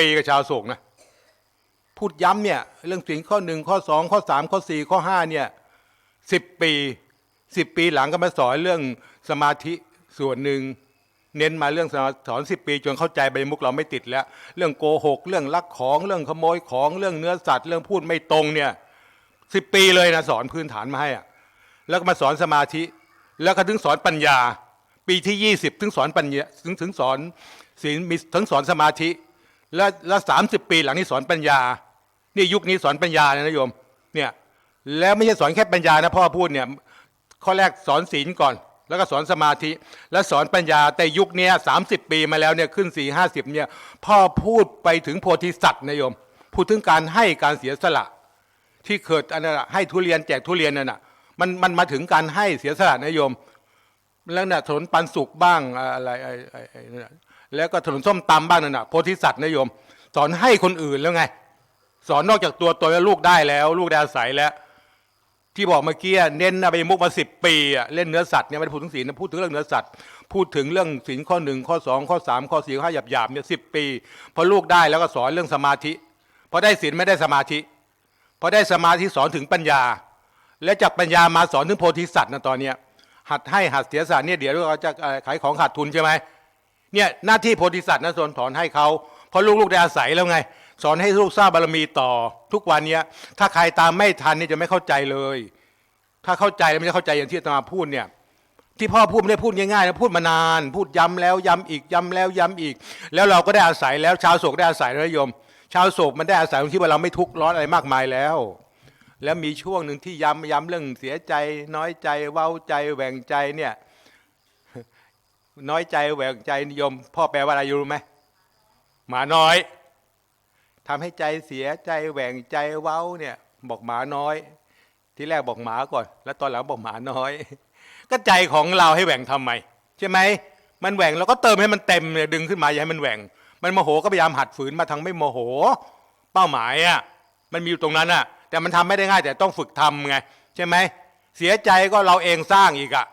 ปีกับชาวโศกนะพูดย้ำเนี่ยเรื่องสิ่งข้อหนึ่งข้อสองข้อสามข้อสี่ข้อห้าเนี่ยสิบปีสิบปีหลังก็มาสอนเรื่องสมาธิส่วนหนึ่งเน้นมาเรื่องสมาสอนสิบปีจนเข้าใจใบมุกเราไม่ติดแล้ว เรื่องโกหก เรื่องลักของเรื่องขโมยของเรื่องเนื้อสัตว์ เรื่องพูดไม่ตรงเนี่ยสิบปีเลยนะสอนพื้นฐานมาให้อะแล้วก็มาสอนสมาธิ แล้วก็ถึงสอนปัญญา ปีที่ยี่สิบถึงสอนปัญญาถึงถึงสอนศีลมีถึงสอนสมาธิ แล้วแล้วสามสิบปีหลังนี้สอนปัญญา นี่ยุคนี้สอนปัญญาเลยนะโยม เนี่ย แล้วไม่ใช่สอนแค่ปัญญานะพ่อพูดเนี่ย ข้อแรกสอนศีลก่อน แล้วก็สอนสมาธิ แล้วสอนปัญญา แต่ยุคนี้สามสิบปีมาแล้วเนี่ยขึ้นสี่ห้าสิบเนี่ย พ่อพูดไปถึงโพธิสัตว์นะโยม พูดถึงการให้การเสียสละ ที่เกิดอันนั้นให้ทุเรียนแจกทุเรียนนั่นน่ะ มันมันมาถึงการให้เสียสละนะโยม แล้วน่ะถนนปันสุขบ้างอะไร แล้วก็ถนนส้มตำบ้างนั่นน่ะโพธิสัตว์นะโยม สอนให้คนอื่นแล้วไง สอนนอกจากตัวตนแล้วลูกได้แล้ว ลูกได้อาศัยแล้ว ที่บอกเมื่อกี้เน้นไปมุกมาสิบปีอะเล่นเนื้อสัตว์เนี่ยไม่ได้พูดถึงศีลนะพูดถึงเรื่องเนื้อสัตว์พูดถึงเรื่องศีลข้อหนึ่งข้อสองข้อสามข้อสี่ข้อห้าหยาบหยาบๆเนี่ยสิบปีพอลูกได้แล้วก็สอนเรื่องสมาธิพอได้ศีลไม่ได้สมาธิพอได้สมาธิสอนถึงปัญญา แล้วจากปัญญามาสอนถึงโพธิสัตว์นะตอนเนี้ยหัดให้หัดเสียสละเนี่ยเดี๋ยวเราจะขายของขาดทุนใช่ไหม เนี่ยหน้าที่โพธิสัตว์นะสอนถอนให้เขาเพราะลูกๆได้อาศัยแล้วไง สอนให้ลูกสร้างบารมีต่อ ทุกวันเนี้ยถ้าใครตามไม่ทันนี่จะไม่เข้าใจเลย ถ้าเข้าใจแล้วไม่ได้เข้าใจอย่างที่อาตมาพูดเนี่ยที่พ่อพูดไม่ได้พูดง่ายๆนะพูดมานาน พูดย้ำแล้วย้ำอีกย้ำแล้วย้ำอีก แล้วเราก็ได้อาศัยแล้วชาวโศกได้อาศัยนะโยม ชาวโศกมันได้อาศัยตรงที่ว่าเราไม่ทุกข์ร้อนอะไรมากมายแล้ว แล้วมีช่วงหนึ่งที่ย้ำย้ำเรื่องเสียใจน้อยใจเว้าใจแหว่งใจเนี่ย น้อยใจแหวงใจนิยม พ่อแปลว่าอะไรรู้ไหมหมาน้อยทำให้ใจเสียใจแหวงใจเว้าเนี่ย บอกหมาน้อย ที่แรกบอกหมาก่อน แล้วตอนหลังบอกหมาน้อย ก็ใจของเราให้แหว่งทำไมใช่ไหมมันแหว่งเราก็เติมให้มันเต็มเนี่ยดึงขึ้นมาอย่าให้มันแหว่ง มันโมโหก็พยายามหัดฝืนมาทางไม่โมโห เป้าหมายอะมันมีอยู่ตรงนั้นอะ แต่มันทำไม่ได้ง่ายแต่ต้องฝึกทำไงใช่ไหมเสียใจก็เราเองสร้างอีกอะ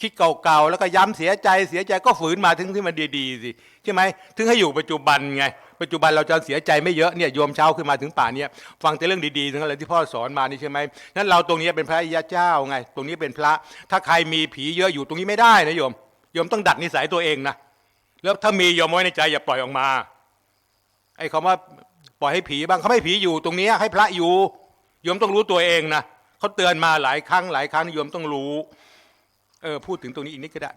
คิดเก่าๆแล้วก็ย้ำเสียใจเสียใจก็ฝืนมาถึงที่มันดีๆสิใช่ไหมถึงให้อยู่ปัจจุบันไงปัจจุบันเราจะเสียใจไม่เยอะเนี่ยโยมเช้าขึ้นมาถึงป่านเนี้ยฟังแต่เรื่องดีๆทั้งนั้นเลยที่พ่อสอนมานี่ใช่ไหมนั้นเราตรงนี้เป็นพระอริยเจ้าไง ตรงนี้เป็นพระ ถ้าใครมีผีเยอะอยู่ตรงนี้ไม่ได้นะโยมโยมต้องดัดนิสัยตัวเองนะแล้วถ้ามีโยมไว้ในใจอย่าปล่อยออกมาไอ้คำว่าปล่อยให้ผีบ้างเขาไม่ผีอยู่ตรงนี้ให้พระอยู่โยมต้องรู้ตัวเองนะเขาเตือนมาหลายครั้งหลายครั้งโยมต้องรู้ เออพูดถึงตรงนี้อีกนิดก็ได้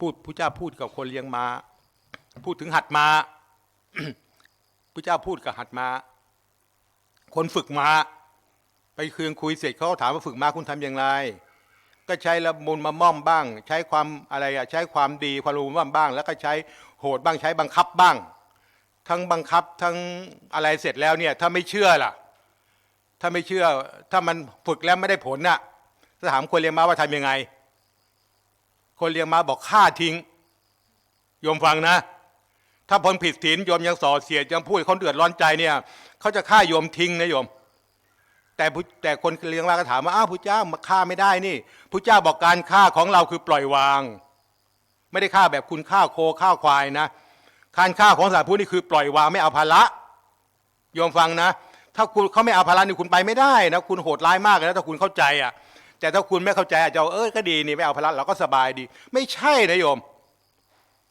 พูดพระเจ้าพูดกับคนเลี้ยงมา้า พูดถึงหัดมา้าพระเจ้าพูดกับหัดมา้า คนฝึกมา้า ไปเคืนคุยเสร็จเขาถามว่าฝึกม้าคุณทำอย่างไร ก็ใช้ละมุนมาม่อมบ้าง ใช้ความอะไรอะใช้ความดีความรู้บ้างบ้าง แล้วก็ใช้โหดบ้างใช้บังคับบ้าง ทั้งบังคับทั้งอะไรเสร็จแล้วเนี่ย ถ้าไม่เชื่อล่ะ ถ้าไม่เชื่อ ถ้ามันฝึกแล้วไม่ได้ผลน่ะถ้าถามคนเลี้ยงม้าว่าทำยังไง คนเลี้ยงม้าบอกฆ่าทิ้ง โยมฟังนะ ถ้าพลผิดศีลโยมยังส่อเสียดยังพูดคนเดือดร้อนใจเนี่ยเขาจะฆ่าโยมทิ้งนะโยม แต่แต่คนเลี้ยงม้าก็ถามว่าอ้าวพระเจ้ามาฆ่าไม่ได้นี่พระเจ้าบอกการฆ่าของเราคือปล่อยวาง ไม่ได้ฆ่าแบบคุณฆ่าโคฆ่าควายนะการฆ่าของสาพุทธนี่คือปล่อยวางไม่เอาภาระโยมฟังนะ ถ้าคุณเขาไม่เอาภาระนี่คุณไปไม่ได้นะคุณโหดร้ายมากเลยนะถ้าคุณเข้าใจอะ แต่ถ้าคุณไม่เข้าใจอาจจะเออก็ดีนี่ไม่เอาภาระเราก็สบายดี ไม่ใช่นะโยม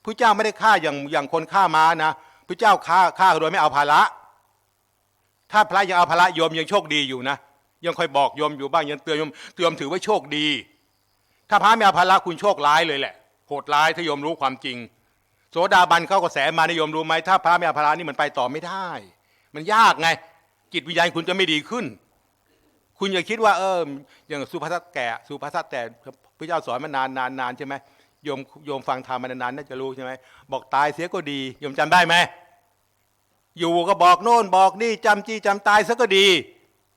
พระเจ้าไม่ได้ฆ่าอย่างอย่างคนฆ่าม้านะพระเจ้าฆ่าฆ่าโดยไม่เอาภาระ ถ้าพระยังเอาภาระโยมยังโชคดีอยู่นะ ยังคอยบอกโยมอยู่บ้างยังเตือนโยมเตือนถือว่าโชคดี ถ้าพระไม่เอาภาระคุณโชคร้ายเลยแหละโหดร้ายถ้าโยมรู้ความจริง โสดาบันเข้ากระแสมานิยมรู้ไหมถ้าพระไม่เอาภาระนี่มันไปต่อไม่ได้ มันยากไงจิตวิญญาณคุณจะไม่ดีขึ้น คุณอย่าคิดว่าเอออย่างสุภาษิตแก่สุภาษิตแต่พระเจ้าสอนมานานนานนานใช่ไหมโยมโยมฟังธรรมมานานๆน่าจะรู้ใช่ไหมบอกตายเสียก็ดีโยมจำได้ไหมอยู่ก็บอกโน่นบอกนี่จำจี้จำตายซะก็ดี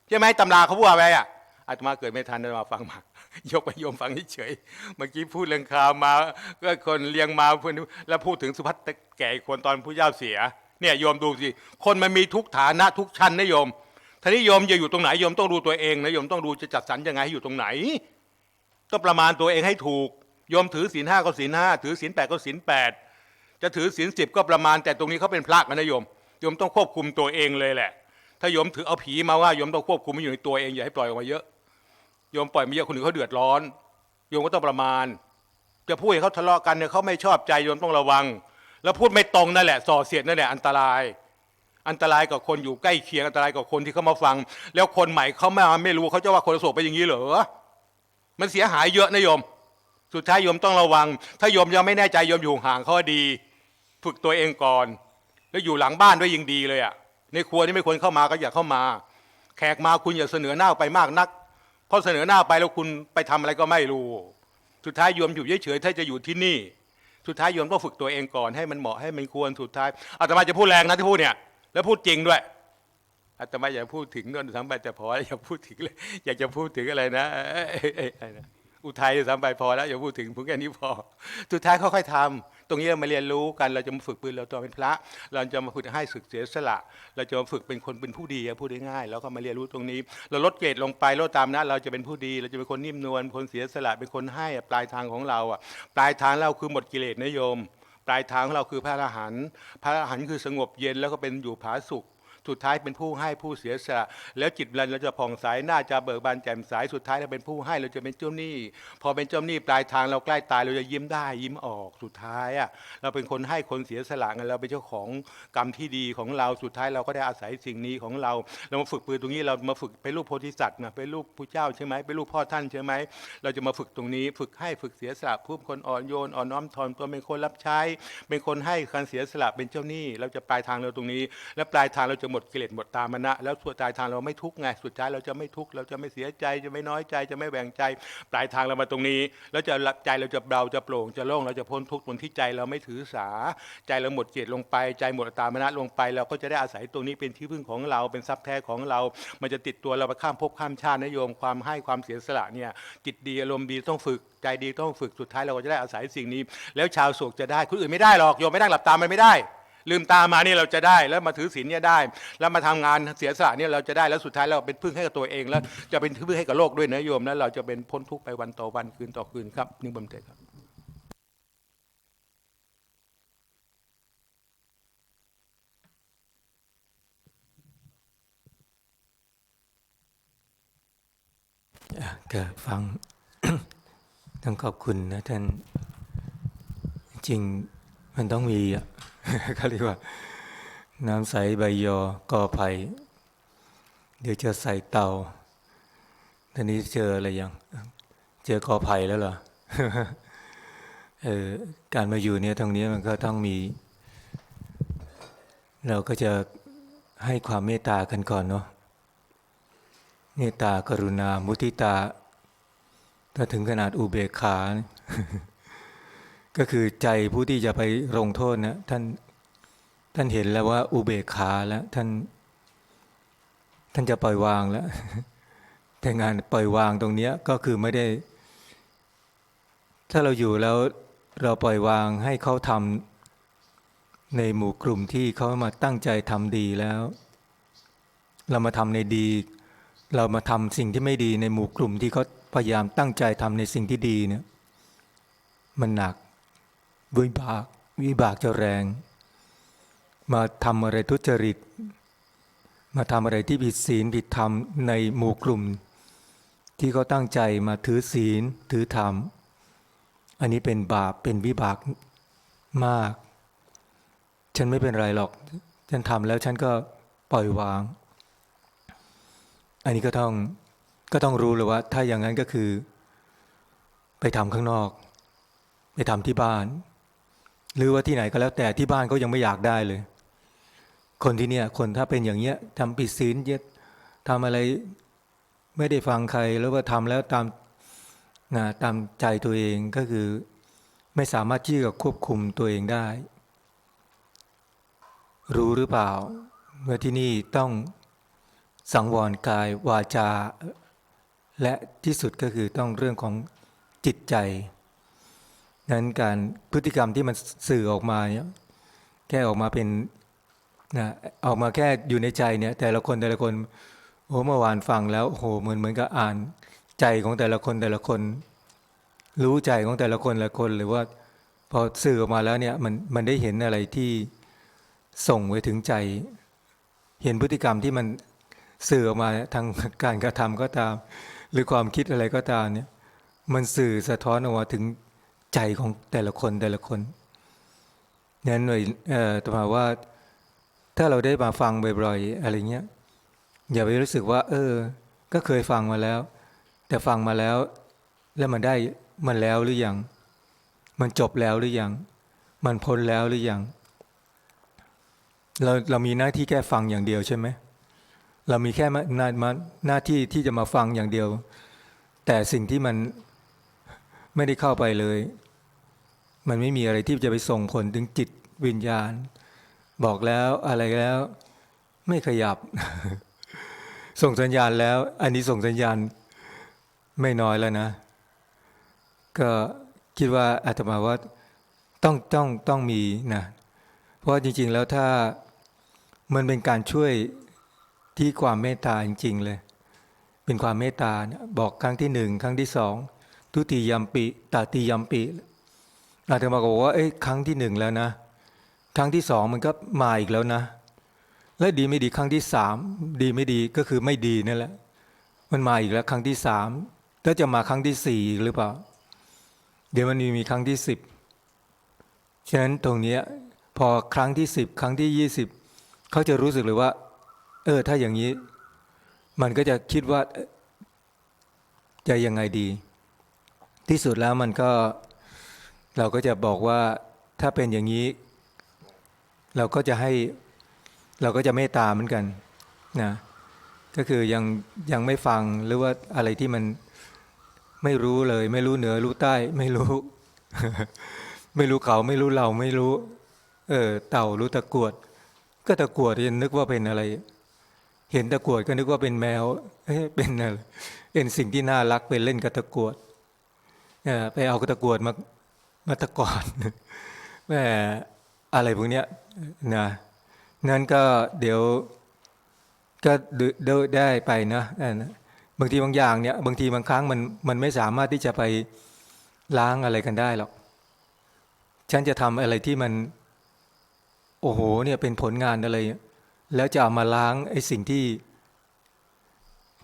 ใช่ไหมตำราเขาพูดอะไรอะอาตมาเกิดไม่ทันอาตมาฟังมายกไปโยมฟังเฉยเมื่อกี้พูดเรื่องข่าวมา ก็คนเลี้ยงมาเพูดแล้วพูดถึงสุภัตแก่คนตอนผู้เจ้าเสีย เนี่ยโยมดูสิคนมันมีทุกฐานะทุกชั้นนะโยม ท่านี้โยมจะอยู่ตรงไหนโยมต้องดูตัวเองนะโยมต้องดูจะจัดสรรยังไงให้อยู่ตรงไหน ต้องประมาณตัวเองให้ถูกโยมถือศีลห้าก็ศีลห้าถือศีลแปดก็ศีลแปดจะถือศีลสิบก็ประมาณแต่ตรงนี้เขาเป็นพระกันนะโยมโยมต้องควบคุมตัวเองเลยแหละ ถ้าโยมถือเอาผีมาว่าโยมต้องควบคุมมันอยู่ในตัวเองอย่าให้ปล่อยออกมาเยอะโยมปล่อยมาเยอะคนอื่นเขาเดือดร้อนโยมก็ต้องประมาณ จะพูดให้เขาทะเลาะกันเนี่ยเขาไม่ชอบใจโยมต้องระวัง แล้วพูดไม่ตรงนั่นแหละส่อเสียดนั่นแหละอันตราย อันตรายกับคนอยู่ใกล้เคียงอันตรายกับคนที่เขามาฟัง แล้วคนใหม่เขาไม่ไม่รู้เขาจะว่าคนโสดไปอย่างนี้เหรอมันเสียหายเยอะนะโยม สุดท้ายโยมต้องระวัง ถ้าโยมยังไม่แน่ใจโยมอยู่ห่างเขาดี ฝึกตัวเองก่อน แล้วอยู่หลังบ้านด้วยยิ่งดีเลยอะในครัวนี่ไม่ควรเข้ามาก็อย่าเข้ามา แขกมาคุณอย่าเสนอหน้าไปมากนักเพราะเสนอหน้าไปแล้วคุณไปทำอะไรก็ไม่รู้ สุดท้ายโยมอยู่เฉยๆถ้าจะอยู่ที่นี่ สุดท้ายโยมต้องฝึกตัวเองก่อนให้มันเหมาะให้มันควรสุดท้ายอาตมาจะพูดแรงนะที่พูดเนี่ย แล้วพูดจริงด้วยอาตมาอย่าพูดถึงนั่นทั้งไปแต่พอแล้วอย่าพูดถึงเลยอยากจะพูดถึงอะไรนะอุทัยสัมไปพอแล้วอย่าพูดถึงผมแค่นี้พอสุดท้ายค่อยๆทำตรงนี้เรามาเรียนรู้กันเราจะมาฝึกปืนเราตัวเป็นพระ เราจะมาฝึกให้สึกเสียสละ เราจะมาฝึกเป็นคนเป็นผู้ดีพูดง่ายๆแล้วก็มาเรียนรู้ตรงนี้ เราลดเกรดลงไปลดตามนะเราจะเป็นผู้ดี เราจะเป็นคนนิ่มนวลคนเสียสละเป็นคนให้ปลายทางของเราอะปลายทางเราคือหมดกิเลสนะโยม ปลายทางของเราคือพระอรหันต์พระอรหันต์คือสงบเย็นแล้วก็เป็นอยู่ผาสุข สุดท้ายเป็นผู้ให้ผู้เสียสละแล้วจิตเราจะผ่องใสหน้าจะเบิกบานแจ่มใสสุดท้ายเราเป็นผู้ให้เราจะเป็นเจ้าหนี้ พอเป็นเจ้าหนี้ปลายทางเราใกล้ตายเราจะยิ้มได้ยิ้มออกสุดท้ายอะเราเป็นคนให้คนเสียสละไงเราเป็นเจ้าของกรรมที่ดีของเราสุดท้ายเราก็ได้อาศัยสิ่งนี้ของเรา เรามาฝึกปืนตรงนี้เรามาฝึกเป็นลูกโพธิสัตว์นะเป็นลูกผู้เจ้าใช่ไหมเป็นลูกพ่อท่านใช่ไหมเราจะมาฝึกตรงนี้ ฝึกให้ฝึกเสียสละผู้คนอ่อนโยนอ่อนน้อมถ่อมตัวเป็นคนรับใช้ เป็นคนให้การเสียสละเป็นเจ้าหนี้ เราจะปลายทางเราตรงนี้ และปลายทางเราจะหมดกิเลสหมดตามมนะ แล้วสุดปลายทางเราไม่ทุกข์ไงสุดท้ายเราจะไม่ทุกข์เราจะไม่เสียใจจะไม่น้อยใจจะไม่แบ่งใจ ปลายทางเรามาตรงนี้ แล้วจะรับใจเราจะเบาจะโปร่งจะโล่งเราจะพ้นทุกข์ตรงที่ใจเราไม่ถือสา ใจเราหมดเจตลงไป ใจหมดตามมนะลงไป เราก็จะได้อาศัยตรงนี้เป็นที่พึ่งของเราเป็นทรัพย์แท้ของเรา มันจะติดตัวเราไปข้ามภพข้ามชาตินโยมความให้ความเสียสละเนี่ยจิตดีอารมณ์ดีต้องฝึกใจดีต้องฝึกสุดท้ายเราก็จะได้อาศัยสิ่งนี้ แล้วชาวโศกจะได้คนอื่นไม่ได้หรอกโยมไม่นั่งหลับตามันไม่ได้ ลืมตามานี่เราจะได้แล้วมาถือศีลเนี่ยได้ แล้วมาทำงานเสียสละเนี่ยเราจะได้แล้วสุดท้ายเราเป็นพึ่งให้กับตัวเอง แล้วจะเป็นพึ่งให้กับโลกด้วยนะโยมแล้วเราจะเป็นพ้นทุกข์ไปวันต่อวันคืนต่อคืนครับนิมนต์เถิดครับก็ฟังต้องขอบคุณนะท่านจริงมันต้องมีอะ เขาเรียกว่า น้ำใสใบยอกอไผ่เดี๋ยวจะใส่เตาตอนนี้เจออะไรยัง เจอกอไผ่แล้วเหรอเออการมาอยู่เนี่ยตรงนี้มันก็ต้องมี เราก็จะให้ความเมตตากันก่อนเนาะเมตตากรุณา มุทิตา ถ้าถึงขนาดอุเบกขา ก็คือใจผู้ที่จะไปลงโทษนะท่านท่านเห็นแล้วว่า อุเบกขาแล้วท่าน ท่านจะปล่อยวางแล้วแต่งานปล่อยวางตรงเนี้ยก็คือไม่ได้ ถ้าเราอยู่แล้วเราปล่อยวางให้เขาทำในหมู่กลุ่มที่เขามาตั้งใจทำดีแล้ว เรามาทำในดี เรามาทำสิ่งที่ไม่ดีในหมู่กลุ่มที่เขาพยายามตั้งใจทำในสิ่งที่ดีเนี่ย มันหนัก วิบากวิบากจะแรง มาทำอะไรทุจริต มาทำอะไรที่ผิดศีลผิดธรรมในหมู่กลุ่ม ที่เขาตั้งใจมาถือศีลถือธรรม อันนี้เป็นบาปเป็นวิบากมาก ฉันไม่เป็นไรหรอก ฉันทำแล้วฉันก็ปล่อยวาง อันนี้ก็ต้องก็ต้องรู้เลยว่า ถ้าอย่างนั้นก็คือ ไปทำข้างนอก ไปทำที่บ้าน หรือว่าที่ไหนก็แล้วแต่ที่บ้านเขายังไม่อยากได้เลย คนที่เนี่ยคนถ้าเป็นอย่างเงี้ยทำปิดศีลเยอะทำอะไรไม่ได้ฟังใครแล้วว่าทำแล้วตามนะตามใจตัวเองก็คือไม่สามารถที่จะควบคุมตัวเองได้ รู้หรือเปล่าเมื่อที่นี่ต้องสังวรกายวาจา และที่สุดก็คือต้องเรื่องของจิตใจ นั้นการพฤติกรรมที่มันสื่อออกมาเนี่ยแค่ออกมาเป็นนะออกมาแค่อยู่ในใจเนี่ย แต่ละคนแต่ละคนโอ้เมื่อวานฟังแล้วโอ้โหเหมือนเหมือนกับอ่านใจของแต่ละคนแต่ละคน รู้ใจของแต่ละคนแต่ละคน หรือว่าพอสื่อออกมาแล้วเนี่ยมันมันได้เห็นอะไรที่ส่งไว้ถึงใจ เห็นพฤติกรรมที่มันสื่อออกมาทางการกระทำก็ตาม หรือความคิดอะไรก็ตามเนี่ย มันสื่อสะท้อนออกมาถึง ใจของแต่ละคนแต่ละคนนั้นหน่อยต่อแต่มาว่าถ้าเราได้มาฟังบ่อยๆอะไรเงี้ยอย่าไปรู้สึกว่า เออ ก็เคยฟังมาแล้ว แต่ฟังมาแล้ว แล้วมันได้มันแล้วหรือยังมันจบแล้วหรือยังมันพ้นแล้วหรือยังเราเรามีหน้าที่แค่ฟังอย่างเดียวใช่ไหมเรามีแค่มาหน้ามาหน้าที่ที่จะมาฟังอย่างเดียว แต่สิ่งที่มันไม่ได้เข้าไปเลย มันไม่มีอะไรที่จะไปส่งผลถึงจิตวิญญาณ บอกแล้วอะไรแล้ว ไม่ขยับ ส่งสัญญาณแล้ว อันนี้ส่งสัญญาณไม่น้อยแล้วนะ ก็คิดว่าอาตมาว่าต้องต้องต้องมีนะ เพราะจริง ๆ แล้วถ้ามันเป็นการช่วยที่ความเมตตาจริง ๆ เลย เป็นความเมตตาบอกครั้งที่หนึ่งครั้งที่สองทุติยมปิตาติยมปิ อาตมาก็บอกว่าเอ้ยครั้งที่หนึ่งแล้วนะ ครั้งที่สองมันก็มาอีกแล้วนะ และดีไม่ดีครั้งที่สามดีไม่ดีก็คือไม่ดีนั่นแหละ มันมาอีกแล้วครั้งที่สามแล้วจะมาครั้งที่สี่อีกหรือเปล่า เดี๋ยวมันมีมีครั้งที่สิบฉะนั้นตรงนี้พอครั้งที่สิบครั้งที่ยี่สิบเขาจะรู้สึกเลยว่า เออ ถ้าอย่างนี้ มันก็จะคิดว่าจะยังไงดี ที่สุดแล้วมันก็ เราก็จะบอกว่าถ้าเป็นอย่างนี้ เราก็จะให้เราก็จะเมตตาเหมือนกันนะก็คือยังยังไม่ฟังหรือว่าอะไรที่มันไม่รู้เลย ไม่รู้เหนือรู้ใต้ ไม่รู้ ไม่รู้เขาไม่รู้เราไม่รู้ เออ เต่ารู้ตะกรวด ก็ตะกรวดยังนึกว่าเป็นอะไร เห็นตะกรวดก็นึกว่าเป็นแมวเอ๊ะเป็นอะไรเป็นสิ่งที่น่ารักเป็นเล่นกับตะกรวดไปเอากระตะกรวดมา มาตะกอดแหมอะไรพวกเนี้ยนะนั้นก็เดี๋ยวก็ดูดูได้ไปนะบางทีบางอย่างเนี่ยบางทีบางครั้งมันมันไม่สามารถที่จะไปล้างอะไรกันได้หรอก ฉันจะทำอะไรที่มัน โอ้โหเนี่ยเป็นผลงานอะไร แล้วจะเอามาล้างไอ้สิ่งที่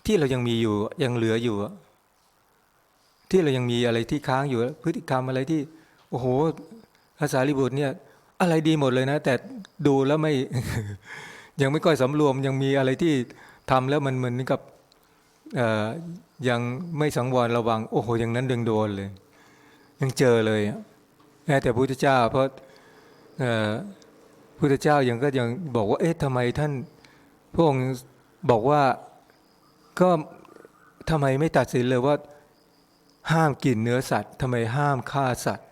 ที่เรายังมีอยู่ยังเหลืออยู่ ที่เรายังมีอะไรที่ค้างอยู่ พฤติกรรมอะไรที่ โอ้โหภาษาลิบุตรเนี่ย อะไรดีหมดเลยนะ แต่ดูแล้วไม่ ยังไม่ค่อยสำรวมยังมีอะไรที่ทำแล้วมันเหมือนกับยังไม่สังวรระวัง โอ้โห อย่างนั้นดึงโดนเลย ยังเจอเลยแม้แต่พระพุทธเจ้า เพราะพระพุทธเจ้ายังก็ยังบอกว่า เอ๊ะทำไมท่านพระองค์บอกว่าก็ทำไมไม่ตัดสินเลยว่า ห้ามกินเนื้อสัตว์ทำไมห้ามฆ่าสัตว์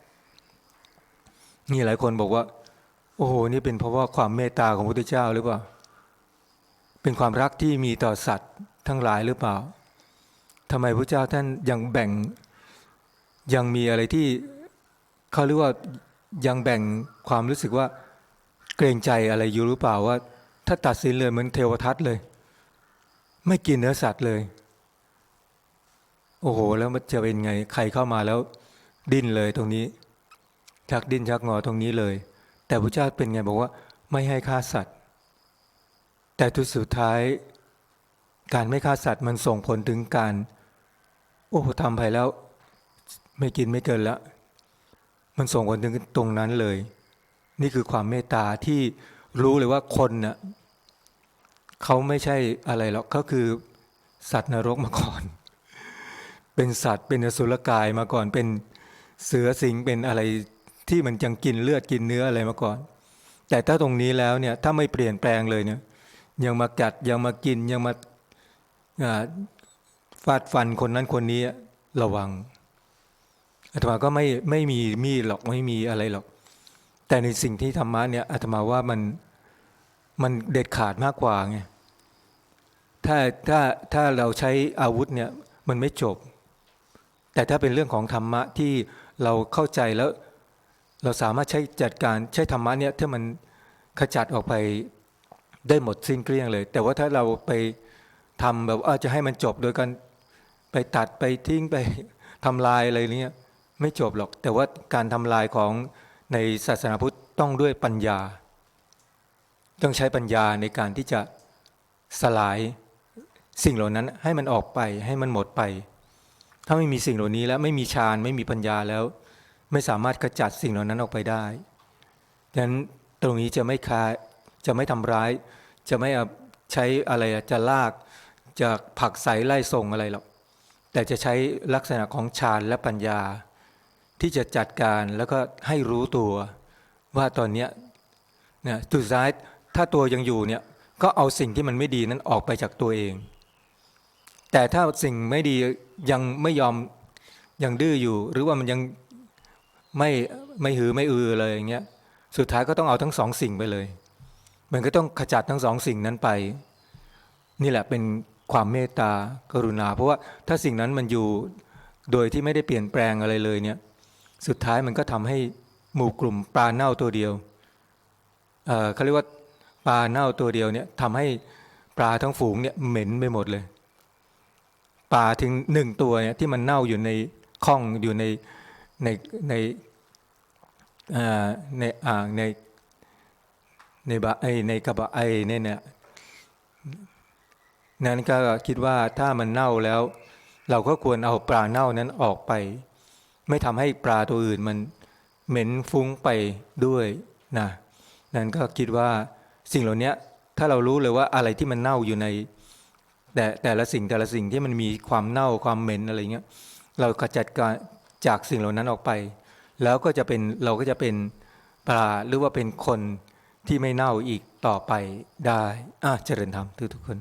นี่หลายคนบอกว่า โอ้โห นี่เป็นเพราะว่าความเมตตาของพระพุทธเจ้าหรือเปล่า เป็นความรักที่มีต่อสัตว์ทั้งหลายหรือเปล่าทำไมพระเจ้าท่านยังแบ่งยังมีอะไรที่เขาเรียกว่ายังแบ่งความรู้สึกว่าเกรงใจอะไรอยู่หรือเปล่าว่า ถ้าตัดสินเลยเหมือนเทวทัตเลย ไม่กินเนื้อสัตว์เลย โอ้โห แล้วมันจะเป็นไง ใครเข้ามาแล้วดิ้นเลยตรงนี้ ชักดิ้นชักงอตรงนี้เลย แต่พระเจ้าเป็นไงบอกว่าไม่ให้ฆ่าสัตว์ แต่ทุดสุดท้าย การไม่ฆ่าสัตว์มันส่งผลถึงการ โอ้ทำไปแล้ว ไม่กินไม่เกินละ มันส่งผลถึงตรงนั้นเลย นี่คือความเมตตาที่รู้เลยว่าคนน่ะเขาไม่ใช่อะไรหรอกเขาคือสัตว์นรกมาก่อน เป็นสัตว์เป็นอสุรกายมาก่อนเป็นเสือสิงเป็นอะไร ที่มันยังกินเลือดกินเนื้ออะไรมาก่อน แต่ถ้าตรงนี้แล้วเนี่ยถ้าไม่เปลี่ยนแปลงเลยเนี่ยยังมากัดยังมากินยังมาฟาดฟันคนนั้นคนนี้ระวังอาตมาก็ไม่ไม่มีมีดหรอกไม่มีอะไรหรอก แต่ในสิ่งที่ธรรมะเนี่ยอาตมาว่ามันมันเด็ดขาดมากกว่าไงถ้าถ้าถ้าเราใช้อาวุธเนี่ยมันไม่จบ แต่ถ้าเป็นเรื่องของธรรมะที่เราเข้าใจแล้ว เราสามารถใช้จัดการใช้ธรรมะเนี่ยถ้ามันขจัดออกไปได้หมดสิ้นเกลี้ยงเลย แต่ว่าถ้าเราไปทำแบบว่าจะให้มันจบโดยการไปตัดไปทิ้งไปทำลายอะไรเนี้ยไม่จบหรอก แต่ว่าการทำลายของในศาสนาพุทธต้องด้วยปัญญา ต้องใช้ปัญญาในการที่จะสลายสิ่งเหล่านั้นให้มันออกไปให้มันหมดไป ถ้าไม่มีสิ่งเหล่านี้แล้วไม่มีฌานไม่มีปัญญาแล้ว ไม่สามารถขจัดสิ่งเหล่านั้นออกไปได้ดังนั้นตรงนี้จะไม่คาจะไม่ทำร้าย จะไม่เอาใช้อะไรจะลากจะผักใสไล่ส่งอะไรหรอกแต่จะใช้ลักษณะของฌานและปัญญา ที่จะจัดการแล้วก็ให้รู้ตัวว่าตอนเนี้ยเนี่ยสุดท้ายถ้าตัวยังอยู่เนี่ยก็เอาสิ่งที่มันไม่ดีนั้นออกไปจากตัวเอง แต่ถ้าสิ่งไม่ดียังไม่ยอมยังดื้ออยู่ หรือว่ามันยัง ไม่ไม่หือไม่อือเลยอย่างเงี้ยสุดท้ายก็ต้องเอาทั้งสองสิ่งไปเลย มันก็ต้องขจัดทั้งสองสิ่งนั้นไป นี่แหละเป็นความเมตตากรุณา เพราะว่าถ้าสิ่งนั้นมันอยู่โดยที่ไม่ได้เปลี่ยนแปลงอะไรเลยเนี่ย สุดท้ายมันก็ทำให้หมู่กลุ่มปลาเน่าตัวเดียวเออเขาเรียกว่าปลาเน่าตัวเดียวเนี่ยทำให้ปลาทั้งฝูงเนี่ยเหม็นไปหมดเลย ปลาถึงหนึ่งตัวเนี่ยที่มันเน่าอยู่ในข้องอยู่ในในใน ในอ่างในในบะไอในกระบะไอเนี่ยเนี่ยนั้นก็คิดว่าถ้ามันเน่าแล้ว เราก็ควรเอาปลาเน่านั้นออกไป ไม่ทำให้ปลาตัวอื่นมันเหม็นฟุ้งไปด้วยนะนั้นก็คิดว่าสิ่งเหล่านี้ถ้าเรารู้เลยว่าอะไรที่มันเน่าอยู่ใน แต่แต่ละสิ่งแต่ละสิ่งที่มันมีความเน่าความเหม็นอะไรเงี้ยเราขจัดการจากสิ่งเหล่านั้นออกไป แล้วก็จะเป็นเราก็จะเป็นปลาหรือว่าเป็นคนที่ไม่เน่าอีกต่อไปได้อะเจริญธรรมทุกทุกคน